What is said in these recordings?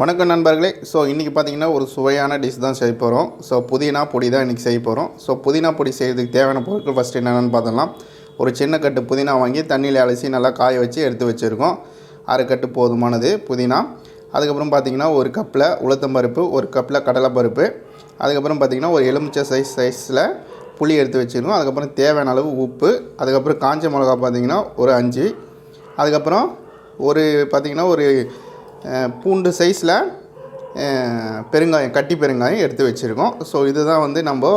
வணக்கம் நண்பர்களே. ஸோ இன்றைக்கி பார்த்தீங்கன்னா ஒரு சுவையான டிஷ் தான் செய்ய போகிறோம் ஸோ புதினா பொடி தான் இன்றைக்கி செய்ய போகிறோம் ஸோ புதினா பொடி செய்கிறதுக்கு தேவையான பொருட்கள் ஃபஸ்ட்டு என்னென்னு பார்த்தலாம் ஒரு சின்ன கட்டு புதினா வாங்கி தண்ணியில் அலசி நல்லா காய வச்சு எடுத்து வச்சுருக்கோம். அரை கட்டு போதுமானது புதினா. அதுக்கப்புறம் பார்த்தீங்கன்னா ஒரு கப்பில் உளுத்தம்பருப்பு ஒரு கப்பில் கடலைப்பருப்பு அதுக்கப்புறம் பார்த்தீங்கன்னா ஒரு எலுமிச்சை சைஸ் சைஸில் புளி எடுத்து வச்சுருக்கோம். அதுக்கப்புறம் தேவையான அளவு உப்பு. அதுக்கப்புறம் காஞ்ச மிளகா பார்த்திங்கன்னா ஒரு அஞ்சு. அதுக்கப்புறம் ஒரு பார்த்திங்கன்னா ஒரு பூண்டு சைஸில் பெருங்காயம் கட்டி பெருங்காயம் எடுத்து வச்சுருக்கோம். ஸோ இதுதான் வந்து நம்ம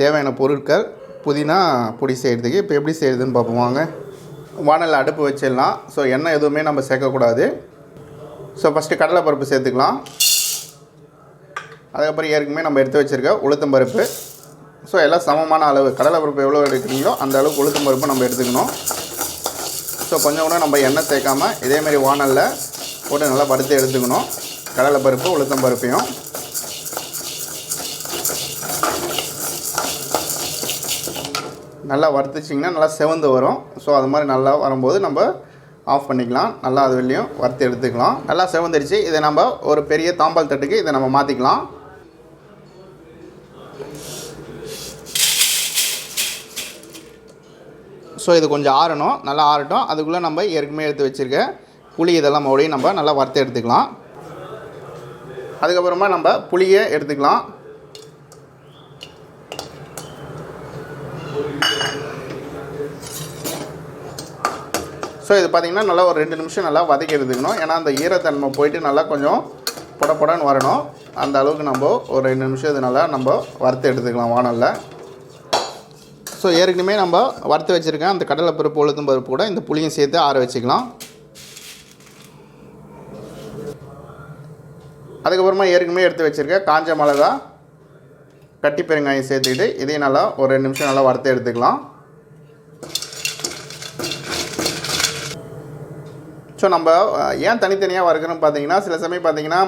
தேவையான பொருட்கள். புதினா பொடி செய்கிறதுக்கு இப்போ எப்படி செய்கிறதுன்னு பார்ப்போம். வாங்க. வானலில் அடுப்பு வச்சிடலாம். ஸோ எண்ணெய் எதுவுமே நம்ம சேர்க்கக்கூடாது. ஸோ ஃபஸ்ட்டு கடலைப்பருப்பு சேர்த்துக்கலாம். அதுக்கப்புறம் ஏற்கனவே நம்ம எடுத்து வச்சுருக்க உளுத்தம்பருப்பு ஸோ எல்லாம் சமமான அளவு. கடலைப்பருப்பு எவ்வளோ எடுக்கிறீங்களோ அந்த அளவுக்கு உளுத்தம்பருப்பு நம்ம எடுத்துக்கணும். ஸோ கொஞ்சம் கூட நம்ம எண்ணெய் சேர்க்காம இதேமாரி வானலில் போட்டு நல்லா வறுத்து எடுத்துக்கணும். கடலை பருப்பு உளுத்தம் பருப்பையும். நல்லா வறுத்துச்சிங்கன்னா நல்லா செவந்து வரும். ஸோ அது மாதிரி நல்லா வரும்போது நம்ம ஆஃப் பண்ணிக்கலாம். நல்லா அது வெளியும் வறுத்து எடுத்துக்கலாம். நல்லா செவந்துருச்சு. இதை நம்ம ஒரு பெரிய தாம்பால் தட்டுக்கு இதை நம்ம மாற்றிக்கலாம் ஸோ இது கொஞ்சம் ஆறணும். நல்லா ஆறட்டும். அதுக்குள்ளே நம்ம ஏற்கனவே எடுத்து வச்சுருக்க புளி இதெல்லாம் மறுபடியும் நம்ம நல்லா வறுத்து எடுத்துக்கலாம். அதுக்கப்புறமா நம்ம புளியை எடுத்துக்கலாம். ஸோ இது பார்த்திங்கன்னா நல்லா ஒரு ரெண்டு நிமிஷம் நல்லா வதக்கி எடுத்துக்கணும். ஏன்னா அந்த ஈரத்தன்மை போயிட்டு நல்லா கொஞ்சம் பொட வரணும். அந்த அளவுக்கு நம்ம ஒரு ரெண்டு நிமிஷம் இது நல்லா நம்ம வறுத்து எடுத்துக்கலாம் வானலில். ஸோ ஏற்கனவே நம்ம வறுத்து வச்சுருக்கேன் அந்த கடலை பருப்பு உளுத்தும் பருப்பு கூட இந்த புளியும் சேர்த்து ஆற வச்சுக்கலாம். அதுக்கப்புறமா ஏற்கனவே எடுத்து வச்சுருக்க காஞ்ச மிளகா கட்டி பெருங்காயம் சேர்த்துக்கிட்டு இதையும் நல்லா ஒரு ரெண்டு நிமிஷம் நல்லா வறுத்து எடுத்துக்கலாம். ஸோ நம்ம ஏன் தனித்தனியாக வறுக்கணும்னு பார்த்தீங்கன்னா சில சமயம் பார்த்தீங்கன்னா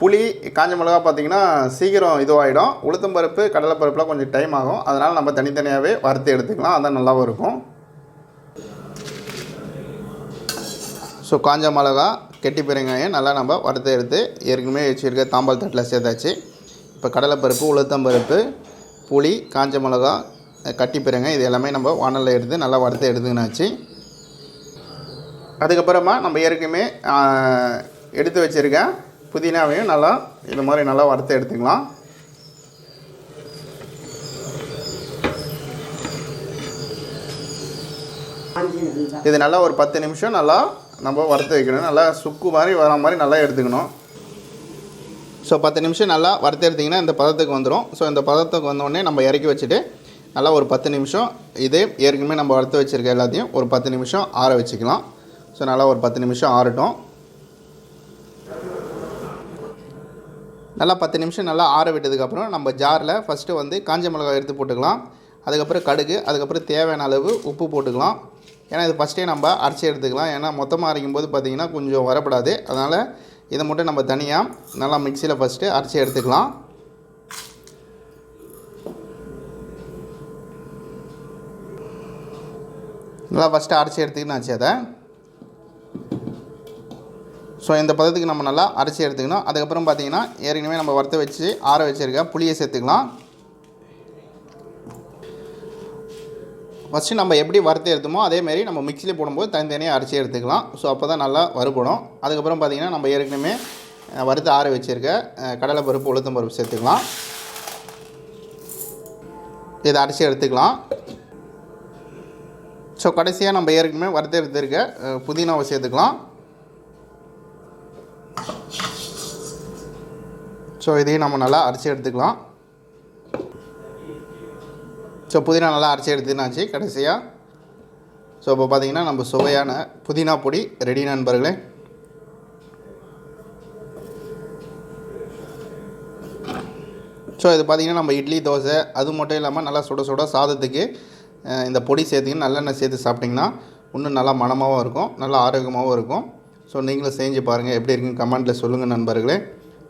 புளி காஞ்ச மிளகா பார்த்தீங்கன்னா சீக்கிரம் இதுவாகிடும் உளுத்தம்பருப்பு கடலைப்பருப்புலாம் கொஞ்சம் டைம் ஆகும். அதனால் நம்ம தனித்தனியாகவே வறுத்து எடுத்துக்கலாம். அதான் நல்லாவும் இருக்கும். ஸோ காஞ்ச மிளகா கெட்டி பெருங்காயம் நல்லா நம்ம வறுத்து எடுத்து ஏற்கனவே வச்சுருக்க தாம்பால் தட்டில் சேர்த்தாச்சு. இப்போ கடலைப்பருப்பு உளுத்தம்பருப்பு புளி காஞ்ச மிளகா கட்டி பெருங்காயம் இது எல்லாமே நம்ம வானலில் எடுத்து நல்லா வறுத்து எடுத்துக்கினாச்சு. அதுக்கப்புறமா நம்ம ஏற்கனவே எடுத்து வச்சுருக்க புதினாவையும் நல்லா இது மாதிரி நல்லா வறுத்து எடுத்துக்கலாம். இது நல்லா ஒரு பத்து நிமிஷம் நல்லா நம்ம வறுத்து வைக்கணும். நல்லா சுக்கு மாதிரி வர மாதிரி நல்லா எடுத்துக்கணும். ஸோ பத்து நிமிஷம் நல்லா வறுத்து எடுத்திங்கன்னா இந்த பதத்துக்கு வந்துடும் ஸோ இந்த பதத்துக்கு வந்தோடனே நம்ம இறக்கி வச்சுட்டு நல்லா ஒரு பத்து நிமிஷம் இதே ஏற்கனவே நம்ம வறுத்து வச்சுருக்க எல்லாத்தையும் ஒரு பத்து நிமிஷம் ஆற வச்சுக்கலாம். ஸோ நல்லா ஒரு பத்து நிமிஷம் ஆறட்டும். நல்லா பத்து நிமிஷம் நல்லா ஆற விட்டதுக்கப்புறம் நம்ம ஜாரில் ஃபஸ்ட்டு வந்து காஞ்ச மிளகாய் எடுத்து போட்டுக்கலாம். அதுக்கப்புறம் கடுகு அதுக்கப்புறம் தேவையான அளவு உப்பு போட்டுக்கலாம். ஏன்னா இது ஃபஸ்ட்டே நம்ம அரைச்சி எடுத்துக்கலாம். ஏன்னா மொத்தமாக அரைக்கும் போது பார்த்திங்கன்னா கொஞ்சம் வரப்படாது. அதனால் இதை மட்டும் நம்ம தனியாக நல்லா மிக்சியில் ஃபஸ்ட்டு அரைச்சி எடுத்துக்கலாம். நல்லா ஃபஸ்ட்டு அரைச்சி எடுத்துக்கினாச்சு அதை. ஸோ இந்த பதத்துக்கு நம்ம நல்லா அரைச்சி எடுத்துக்கணும். அதுக்கப்புறம் பார்த்தீங்கன்னா ஏற்கனவே நம்ம வறுத்த வச்சு ஆற வச்சுருக்க புளியை சேர்த்துக்கலாம். ஃபஸ்ட்டு நம்ம எப்படி வறுத்து எடுத்தோமோ அதேமாரி நம்ம மிக்சியில் போடும்போது தனித்தனியாக அரைச்சி எடுத்துக்கலாம். ஸோ அப்போ தான் நல்லா வறுபடும். அதுக்கப்புறம் பார்த்திங்கன்னா நம்ம ஏற்கனவே வறுத்து ஆற வச்சுருக்க கடலை பருப்பு உளுத்தம் பருப்பு சேர்த்துக்கலாம். இதை அரைச்சி எடுத்துக்கலாம். ஸோ கடைசியாக நம்ம ஏற்கனவே வறுத்து எடுத்துருக்க புதினாவை சேர்த்துக்கலாம். ஸோ இதையும் நம்ம நல்லா அரைச்சி எடுத்துக்கலாம். ஸோ புதினா நல்லா அரைச்சி எடுத்துனாச்சு கடைசியாக ஸோ இப்போ பார்த்தீங்கன்னா நம்ம சுவையான புதினா பொடி ரெடி நண்பர்களே. ஸோ இது பார்த்திங்கன்னா நம்ம இட்லி தோசை அது மட்டும் இல்லாமல் நல்லா சுட சுட சாதத்துக்கு இந்த பொடி சேர்த்திங்கன்னா நல்லெண்ணெய் சேர்த்து சாப்பிட்டிங்கன்னா இன்னும் நல்லா மனமாகவும் இருக்கும் நல்லா ஆரோக்கியமாகவும் இருக்கும். ஸோ நீங்களும் செஞ்சு பாருங்கள் எப்படி இருக்குன்னு கமெண்ட்டில் சொல்லுங்கள் நண்பர்களே.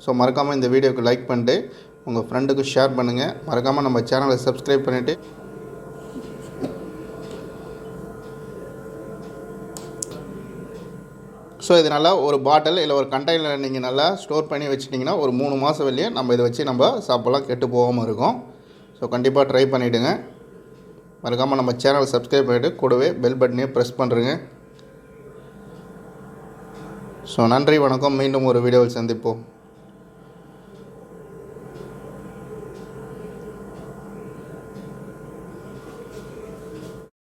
ஸோ மறக்காமல் இந்த வீடியோவுக்கு லைக் பண்ணிட்டு உங்கள் ஃப்ரெண்டுக்கு ஷேர் பண்ணுங்கள் மறக்காமல் நம்ம சேனலை சப்ஸ்கிரைப் பண்ணிவிட்டு ஸோ இது நல்லா ஒரு பாட்டில் இல்லை ஒரு கண்டெய்னர் நீங்கள் நல்லா ஸ்டோர் பண்ணி வச்சிட்டிங்கன்னா ஒரு மூணு மாதம் வெளியே நம்ம இதை வச்சு நம்ம சாப்பிட்லாம் கெட்டு போகாமல் இருக்கும். ஸோ கண்டிப்பாக ட்ரை பண்ணிவிடுங்க மறக்காமல் நம்ம சேனலை சப்ஸ்கிரைப் பண்ணிவிட்டு கூடவே பெல் பட்டனையும் ப்ரெஸ் பண்ணுறேங்க ஸோ நன்றி வணக்கம். மீண்டும் ஒரு வீடியோவில் சந்திப்போம்.